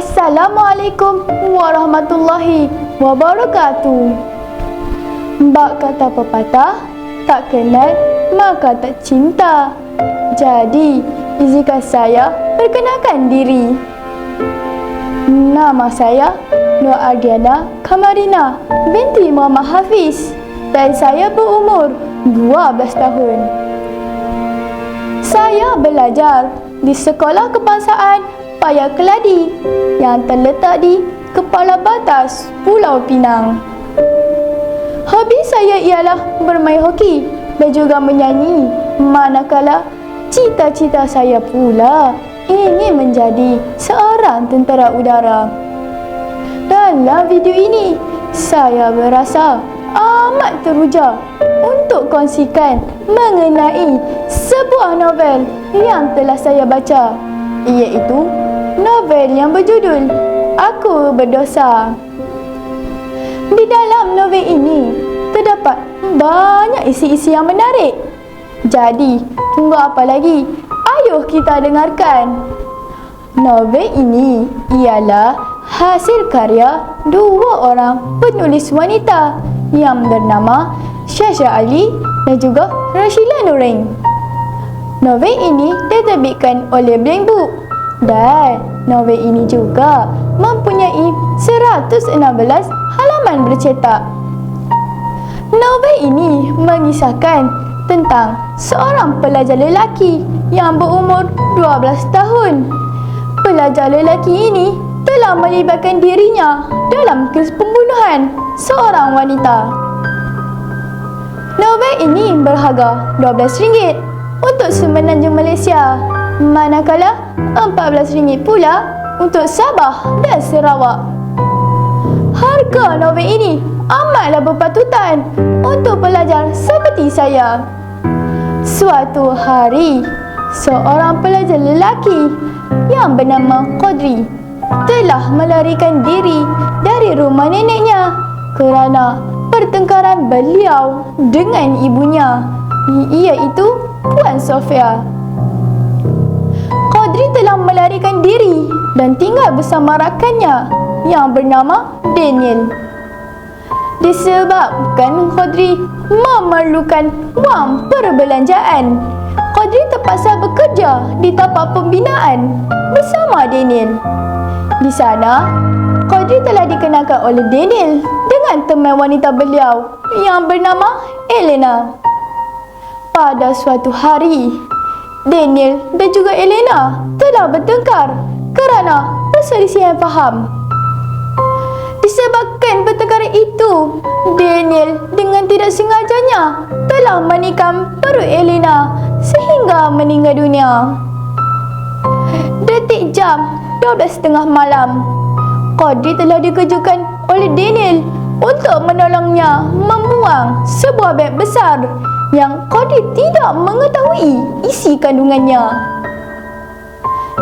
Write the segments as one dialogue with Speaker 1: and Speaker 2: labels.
Speaker 1: Assalamualaikum warahmatullahi wabarakatuh. Mbak kata pepatah, tak kenal maka tak cinta. Jadi, izinkan saya perkenalkan diri. Nama saya Nur Ardiana Kamarina binti Muhammad Hafiz dan saya berumur 12 tahun. Saya belajar di Sekolah Kebangsaan Paya Keladi yang terletak di Kepala Batas Pulau Pinang. Hobi saya ialah bermain hoki dan juga menyanyi manakala cita-cita saya pula ingin menjadi seorang tentera udara. Dalam video ini, saya berasa amat teruja untuk kongsikan mengenai sebuah novel yang telah saya baca iaitu novel yang berjudul Aku Berdosa. Di dalam novel ini terdapat banyak isi-isi yang menarik. Jadi, tunggu apa lagi? Ayuh kita dengarkan. Novel ini ialah hasil karya dua orang penulis wanita yang bernama Syasha Ali dan juga Rashila Nurain. Novel ini diterbitkan oleh Blank Book dan novel ini juga mempunyai 116 halaman bercetak. Novel ini mengisahkan tentang seorang pelajar lelaki yang berumur 12 tahun. Pelajar lelaki ini telah melibatkan dirinya dalam kes pembunuhan seorang wanita. Novel ini berharga RM12 untuk Semenanjung Malaysia, manakala RM14 pula untuk Sabah dan Sarawak. Harga novel ini amatlah berpatutan untuk pelajar seperti saya. Suatu hari, seorang pelajar lelaki yang bernama Qadri telah melarikan diri dari rumah neneknya kerana pertengkaran beliau dengan ibunya iaitu Puan Sofia. Telah melarikan diri dan tinggal bersama rakannya yang bernama Daniel. Disebabkan Qadri memerlukan wang perbelanjaan, Qadri terpaksa bekerja di tapak pembinaan bersama Daniel. Di sana, Qadri telah dikenalkan oleh Daniel dengan teman wanita beliau yang bernama Elena. Pada suatu hari, Daniel dan juga Elena telah bertengkar kerana perselisihan faham. Disebabkan pertengkaran itu, Daniel dengan tidak sengajanya telah menikam perut Elena sehingga meninggal dunia. Detik jam 12.30 malam, Qadri telah dikejutkan oleh Daniel untuk menolongnya membuang sebuah beg besar yang Qadri tidak mengetahui isi kandungannya.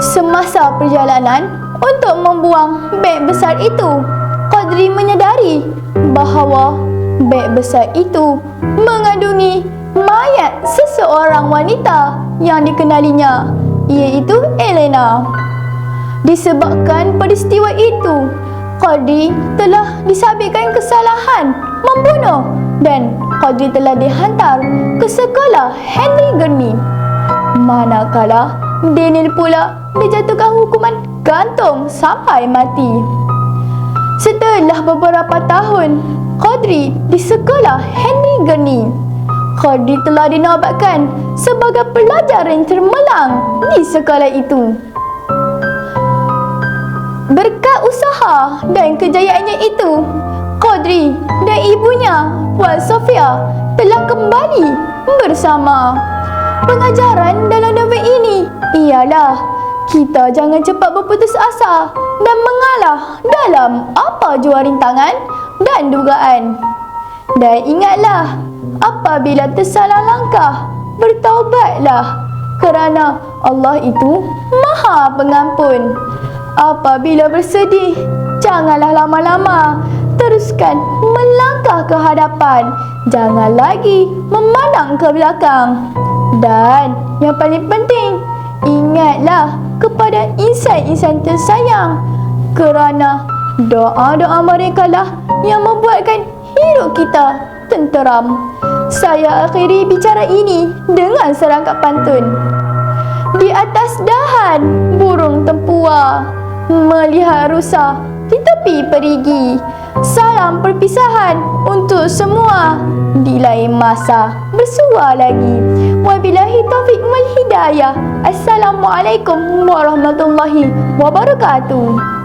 Speaker 1: Semasa perjalanan untuk membuang beg besar itu, Qadri menyadari bahawa beg besar itu mengandungi mayat seseorang wanita yang dikenalinya iaitu Elena. Disebabkan peristiwa itu, Qadri telah disabitkan kesalahan membunuh dan Qadri telah dihantar ke sekolah Henry Gurney. Manakala Daniel pula dijatuhkan hukuman gantung sampai mati. Setelah beberapa tahun, Qadri di sekolah Henry Gurney. Qadri telah dinobatkan sebagai pelajar yang termelang di sekolah itu. Berkat usaha dan kejayaannya itu, Qadri dan Sofia, telah kembali bersama. Pengajaran dalam novel ini ialah kita jangan cepat berputus asa dan mengalah dalam apa jua rintangan dan dugaan. Dan ingatlah, apabila tersalah langkah, bertaubatlah kerana Allah itu Maha Pengampun. Apabila bersedih, janganlah lama-lama. Teruskan melangkah ke hadapan. Jangan lagi memandang ke belakang. Dan yang paling penting, ingatlah kepada insan-insan tersayang Kerana doa-doa mereka lah yang membuatkan hidup kita tenteram. Saya akhiri bicara ini dengan serangkap pantun. Di atas dahan burung tempua melihat rusa di tepi perigi. Salam perpisahan untuk semua. Di lain masa bersua lagi. Wabillahi taufik wal hidayah. Assalamualaikum warahmatullahi wabarakatuh.